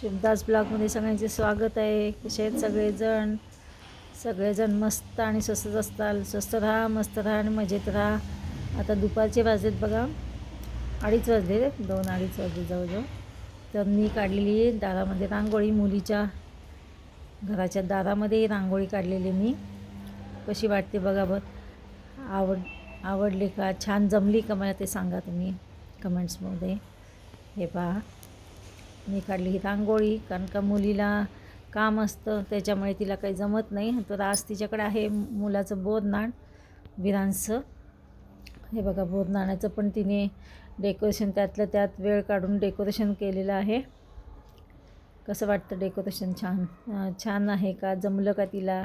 शिवदास ब्लॉगमध्ये सगळ्यांचे स्वागत आहे. कसे आहेत सगळेजण सगळेजण मस्त आणि स्वस्तच असताल. स्वस्त राहा मस्त राहा आणि मजेत राहा. आता दुपारचे वाजलेत बघा. अडीच वाजले दोन अडीच वाजले जवळजवळ. तर मी काढलेली आहे दारामध्ये रांगोळी मुलीच्या घराच्या दारामध्ये रांगोळी काढलेली मी. कशी वाटते बघा बघ आवड आवडली का छान जमली का मला ते सांगा तुम्ही कमेंट्समध्ये. हे पहा. मी काढली ही रांगोळी कारण का मुलीला काम असतं त्याच्यामुळे तिला काही जमत नाही. तर आज तिच्याकडे आहे मुलाचं बोरनाण विरांचं. हे बघा बोधनाण्याचं पण तिने डेकोरेशन त्यातलं त्यात वेळ काढून डेकोरेशन केलेलं आहे. कसं वाटतं डेकोरेशन? छान. छान आहे का? जमलं का तिला?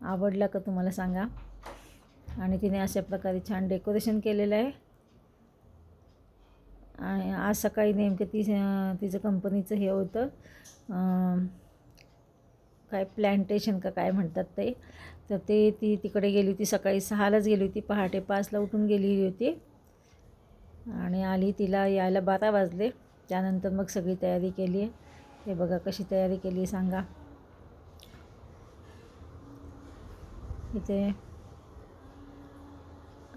आवडलं का तुम्हाला सांगा? आणि तिने अशा प्रकारे छान डेकोरेशन केलेलं आहे. आणि आज सकाळी नेमकं ती तिचं कंपनीचं हे होतं काय प्लॅन्टेशन का काय म्हणतात ते. तर ते ती तिकडे गेली होती सकाळी सहालाच गेली होती पहाटे पाचला उठून गेलेली होती. आणि आली तिला यायला बारा वाजले. त्यानंतर मग सगळी तयारी केली. आहे हे बघा कशी तयारी केली आहे सांगा. इथे.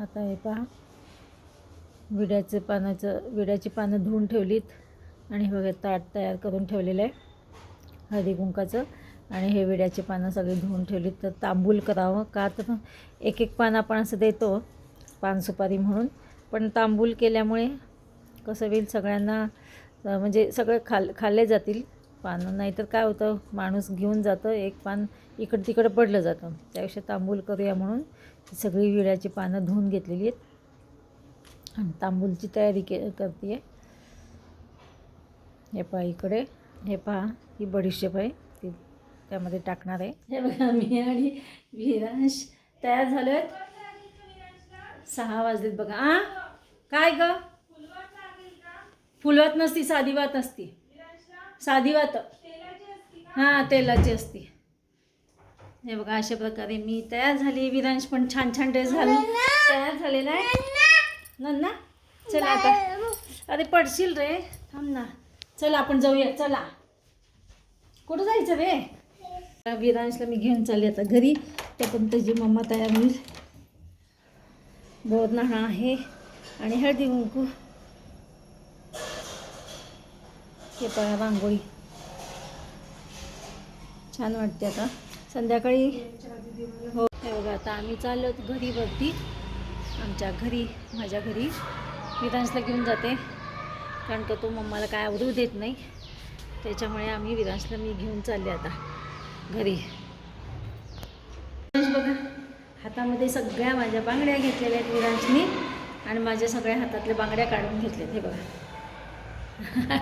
आता हे पहा. विड्याचं पानाचं विड्याची पानं धुवून ठेवलीत. आणि हे बघा ताट तयार करून ठेवलेलं आहे. हळदी कुंकाचं. आणि हे विड्याची पानं सगळी धुवून ठेवलीत. तर तांबूल करावं का? तर एक एक पान आपण असं देतो पान सुपारी म्हणून. पण तांबूल केल्यामुळे कसं होईल सगळ्यांना म्हणजे सगळं खाल खाल्ले जातील पानं. नाहीतर काय होतं माणूस घेऊन जातं एक पान इकडं तिकडं पडलं जातं. त्यापेक्षा तांबूल करूया म्हणून सगळी विड्याची पानं धुवून घेतलेली आहेत. आणि तांबूलची तयारी के करते आहे हे पहा इकडे. हे पहा ही बडीशेप आहे. ती त्यामध्ये टाकणार आहे. हे बघा मी आणि विरांश तयार झालो आहेत सहा वाजलेत बघा. आ? काय ग? फुलवत नसती साधी वात असती साधी वात. हां तेलाची असती. हे बघा अशा प्रकारे मी तयार झाली. विरांश पण छान छान ड्रेस घालून तयार झालेला आहे. नन्ना चला आता. अरे पडशील रे. थांब ना. चला आपण जाऊया. चला. कुठं जायचं रे? विरांशला मी घेऊन चालले आता घरी. त्या पण त्याची मम्मा तयार होईल. बोरनाणा आहे. आणि हळदी कुंकू. हे पळा रांगोळी. छान वाटते आता. संध्याकाळी. हो. हे बघा आता आम्ही चाललो घरी वरती आमच्या घरी माझ्या घरी. विरांशला घेऊन जाते कारण का तो मम्माला काय आवडू देत नाही. त्याच्यामुळे आम्ही विरांशला मी घेऊन चालले आता घरी. विरांश बघा. हातामध्ये सगळ्या माझ्या बांगड्या घेतलेल्या आहेत विरांशनी आणि माझ्या सगळ्या हातातल्या बांगड्या काढून घेतल्यात हे बघा.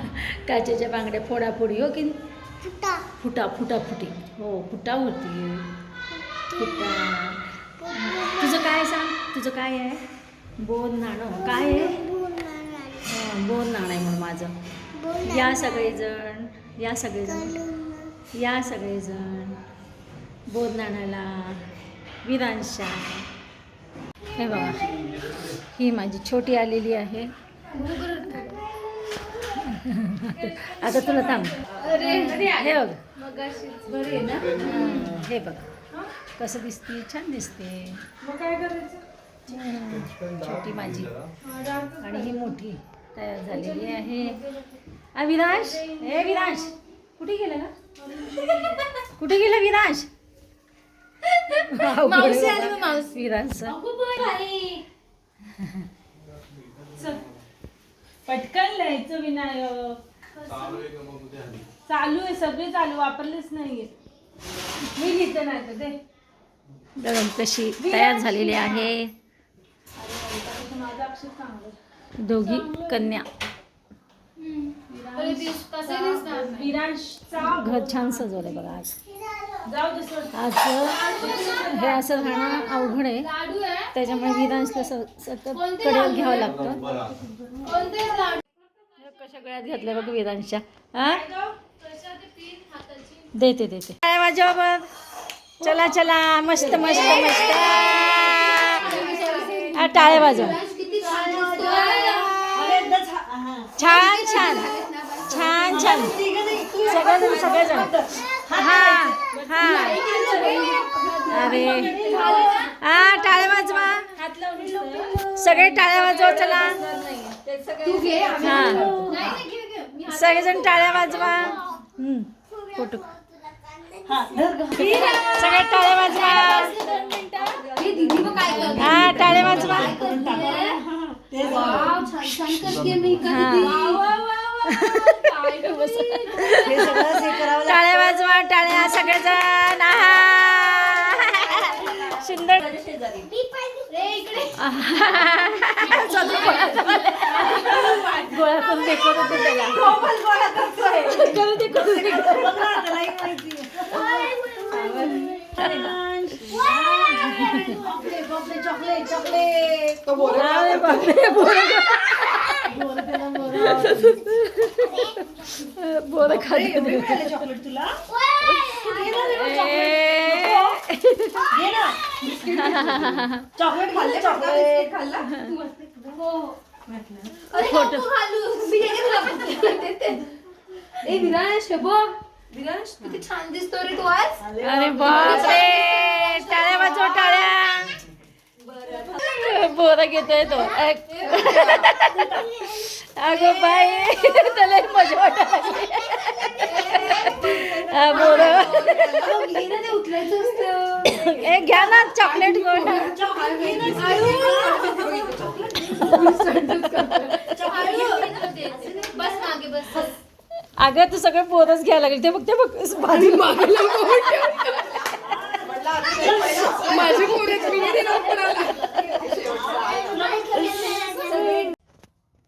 काचेच्या बांगड्या फोडाफोडी हो की फुटा. फुटा फुटा फुटी. हो फुटा होती. फुटा. तुझं काय सांग? तुझं काय आहे? बोन नाणं काय आहे? हां, बोन नाणं आहे म्हणून माझं. या सगळेजण या सगळेजण या सगळेजण बोन नाण्याला विरांशा हे बघा ही माझी छोटी आलेली आहे. आता तुला थांब. हे बघ. हं, हे बघ. कसं दिसते? छान दिसते. हं, छोटी माझी. आणि ही मोठी तयार झालेली आहे. आ विरांश हे विरांश कुठे गेला का कुठे गेला मावशी. विरांश पटकन लिहायचं विनायक. चालू आहे सगळे चालू वापरलेच नाहीये. मी लिहिते नाही तर कशी तयार झालेली आहे. दोघी कन्या. घर छान सजवलंय बघा आज. जाऊ दे सोड. आज हे असं राहणं अवघड आहे. त्याच्यामुळे विरांशला सतत कडेवर घ्यावं लागतं. कशा गळ्यात घातल्या बघ विरांशच्या. हा? देते देते. काय वाजवा चला चला. मस्त मस्त मस्त. हा, टाळे वाजव. छान छान. छान छान. सगळेजण सगळेजण. हा हा. अरे. हा टाळ्या वाजवा. सगळे टाळ्या वाजवा चला. हा. सगळेजण टाळ्या वाजवा. फोटो. सगळे टाळ्या वाजवा. हा टाळ्या वाजवा. टाळ्या वाजवा टाळ्या सगळेजण. सुंदर. गोळा करून दे करून दे त्याला करून दे करून दे अरे बापरे, बोरं बोरं खाते चॉकलेट खाल्ले चॉकलेट खाल्ला ए विराश हे बघ विराश किती छान दिसतो रे तू आज अरे बापरे टाळ्या वाजव टाळ्या बोरा घेतोय तो. अगो बाई त्याला मजा वाटायला हा बोर असतं ए घ्या ना चॉकलेट गोळा बस मागे बस अगं तू सगळं बोरच घ्यायला लागेल. ते बघ ते बघ. भाजी माझी बोरच मी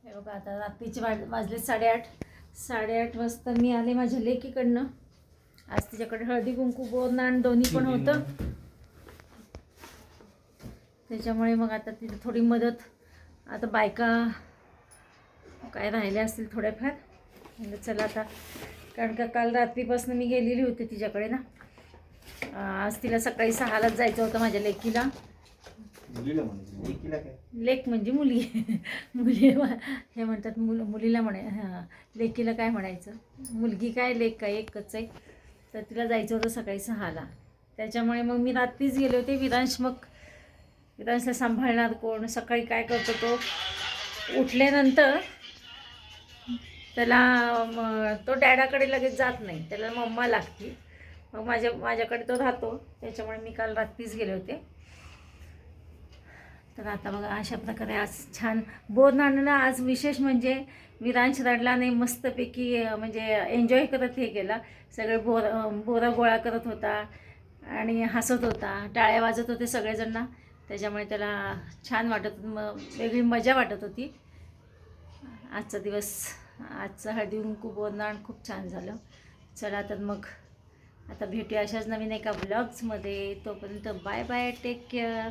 हे बघा आता रात्रीचे वाज वाजले साडेआठ. साडेआठ वाजता मी आले माझ्या लेकीकडनं. आज तिच्याकडे हळदी कुंकू बोर आणि दोन्ही पण होतं. त्याच्यामुळे मग आता तिथे थोडी मदत. आता बायका काय राहिल्या असतील थोड्याफार. म्हणजे चला आता. कारण का काल रात्रीपासून मी गेलेली होती तिच्याकडे ना. आज तिला सकाळी सहालाच जायचं होतं माझ्या लेकीला. लेख म्हणजे लेक म्हणजे मुली. मुली हे म्हणतात मुल मुलीला म्हणाय हां. लेकीला काय म्हणायचं? मुलगी काय लेक काय एकच आहे. तर तिला जायचं होतं सकाळी सहाला. त्याच्यामुळे मग मी रात्रीच गेले होते. विरांश मग विरांशला सांभाळणार कोण? सकाळी काय करतो तो? उठल्यानंतर त्याला तो डॅडाकडे लगेच जात नाही. त्याला मम्मा लागते मग माझ्या माझ्याकडे तो राहतो. त्याच्यामुळे मी काल रात्रीच गेले होते. तर आता बघा अशा प्रकारे आज छान बोर नाणं आज विशेष म्हणजे विरांश रडला नाही मस्तपैकी म्हणजे एन्जॉय करत हे केला. सगळे बोर बोरं बोरा गोळा करत होता आणि हसत होता. टाळ्या वाजत होते सगळेजण. त्याच्यामुळे त्याला छान वाटत म वेगळी मजा वाटत होती. आजचा दिवस आजचं हळदी कुंकू बोरनाण खूप छान झालं. चला तर मग आता भेटूया अशाच नवीन एका ब्लॉग्समध्ये तोपर्यंत बाय बाय टेक केअर